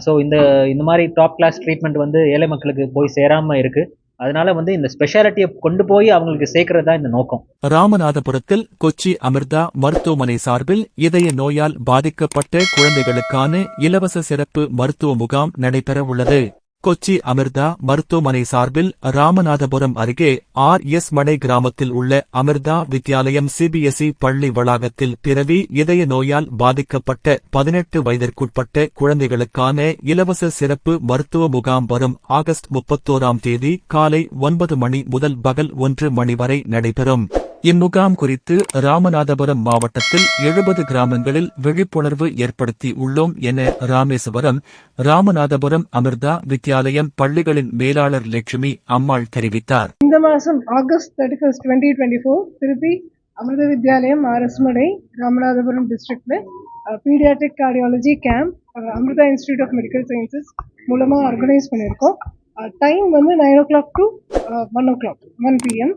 So இந்த இந்த மாதிரி டாப் கிளாஸ் ட்ரீட்மெண்ட் வந்து ஏழை மக்களுக்கு போய் சேராமல் இருக்குது அதனால வந்து இந்த ஸ்பெஷாலிட்டியை கொண்டு போய் அவங்களுக்கு சேர்க்கறது தான் இந்த நோக்கம். ராமநாதபுரத்தில் கொச்சி அமிர்தா மருத்துவமனை சார்பில் இதய நோயால் பாதிக்கப்பட்ட குழந்தைகளுக்கான இலவச சிறப்பு மருத்துவ முகாம் நடைபெற உள்ளது கொச்சி அமிர்தா மருத்துவமனை சார்பில் ராமநாதபுரம் அருகே ஆர் எஸ் மடை கிராமத்தில் உள்ள அமிர்தா வித்யாலயம் சிபிஎஸ்இ பள்ளி வளாகத்தில் பிறவி இதய நோயால் பாதிக்கப்பட்ட பதினெட்டு வயதிற்குட்பட்ட குழந்தைகளுக்கான இலவச சிறப்பு மருத்துவ முகாம் வரும் ஆகஸ்ட் முப்பத்தோராம் தேதி காலை ஒன்பது மணி முதல் பகல் ஒன்று மணி வரை நடைபெறும். இம்முகாம் குறித்து ராமநாதபுரம் மாவட்டத்தில் எழுபது கிராமங்களில் விழிப்புணர்வு ஏற்படுத்தி உள்ளோம் என ராமேஸ்வரம் ராமநாதபுரம் அமிர்தா வித்யாலயம் பள்ளிகளின் மேலாளர் லட்சுமி அம்மாள் தெரிவித்தார். இந்த மாதம் August thirty first twenty twenty four திருப்பி அமிர்த வித்யாலயம் ஆர்எஸ்மடை ராமநாதபுரம் டிஸ்ட்ரிக்டில் pediatric cardiology camp Amrita institute of medical sciences மூலமாக ஆர்கனைஸ் பண்ணியிருக்கோம். டைம் வந்து nine o'clock to one o'clock one PM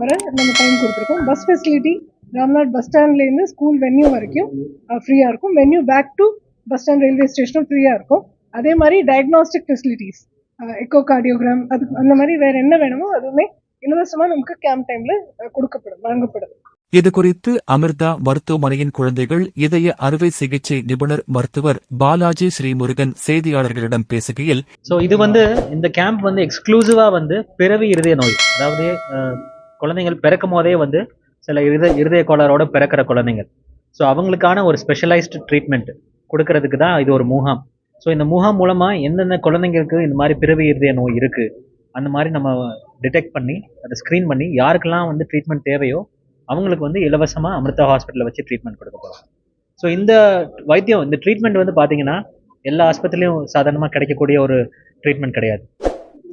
வர நம்ம டைம் கொடுத்துருக்கோம். பஸ் ஃபெசிலிட்டி ராம்நாத் பஸ் ஸ்டாண்ட்லேருந்து ஸ்கூல் வென்யூ வரைக்கும் ஃப்ரீயாக இருக்கும். Venue back to bus stand railway ஸ்டேஷனும் ஃப்ரீயாக இருக்கும். அதே மாதிரி டயக்னாஸ்டிக் ஃபெசிலிட்டிஸ் எக்கோ கார்டியோகிராம் அது அந்த மாதிரி வேற என்ன வேணுமோ அதுவுமே இலவசமாக நமக்கு கேம்ப் டைமில் கொடுக்கப்படும் வழங்கப்படும். இது குறித்து அமிர்தா மருத்துவமனையின் குழந்தைகள் இதய அறுவை சிகிச்சை நிபுணர் மருத்துவர் பாலாஜி ஸ்ரீமுருகன் செய்தியாளர்களிடம் பேசுகையில் ஸோ இது வந்து இந்த கேம்ப் வந்து எக்ஸ்க்ளூசிவாக வந்து பிறவி இருதய நோய் அதாவது குழந்தைகள் பிறக்கும் போதே வந்து சில இருத இருதய கோளாரோட பிறக்கிற குழந்தைங்க ஸோ அவங்களுக்கான ஒரு ஸ்பெஷலைஸ்டு ட்ரீட்மெண்ட் கொடுக்கறதுக்கு தான் இது ஒரு முகாம். ஸோ இந்த முகாம் மூலமாக எந்தெந்த குழந்தைங்களுக்கு இந்த மாதிரி பிறவி இருதய நோய் இருக்குது அந்த மாதிரி நம்ம டிடெக்ட் பண்ணி அதை ஸ்க்ரீன் பண்ணி யாருக்கெல்லாம் வந்து ட்ரீட்மெண்ட் தேவையோ அவங்களுக்கு வந்து இலவசமாக அமிர்தா ஹாஸ்பிட்டலில் வச்சு ட்ரீட்மெண்ட் கொடுக்க போகிறோம் ஸோ இந்த வைத்தியம் இந்த ட்ரீட்மெண்ட் வந்து பார்த்தீங்கன்னா எல்லா ஆஸ்பத்திரிலையும் சாதாரணமாக கிடைக்கக்கூடிய ஒரு ட்ரீட்மெண்ட் கிடையாது.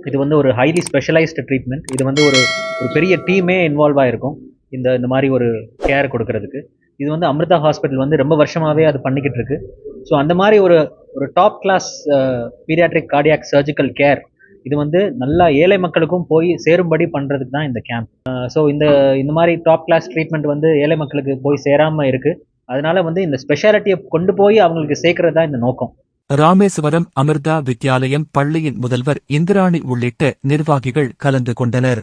இது வந்து ஒரு ஹைலி ஸ்பெஷலைஸ்டு ட்ரீட்மெண்ட் இது வந்து ஒரு ஒரு பெரிய டீமே இன்வால்வ் ஆகிருக்கும் இந்த இந்த மாதிரி ஒரு கேர் கொடுக்கறதுக்கு. இது வந்து அமிர்தா ஹாஸ்பிட்டல் வந்து ரொம்ப வருஷமாகவே அது பண்ணிக்கிட்டு இருக்கு. ஸோ அந்த மாதிரி ஒரு ஒரு top class pediatric cardiac surgical care இது வந்து நல்லா ஏழை மக்களுக்கும் போய் சேரும்படி பண்ணுறதுக்கு தான் இந்த கேம்ப் ஸோ இந்த இந்த மாதிரி டாப் கிளாஸ் ட்ரீட்மெண்ட் வந்து ஏழை மக்களுக்கு போய் சேராமல் இருக்குது அதனால் வந்து இந்த ஸ்பெஷாலிட்டியை கொண்டு போய் அவங்களுக்கு சேர்க்கறது தான் இந்த நோக்கம். ராமேஸ்வரம் அமிர்தா வித்யாலயம் பள்ளியின் முதல்வர் இந்திராணி உள்ளிட்ட நிர்வாகிகள் கலந்து கொண்டனர்.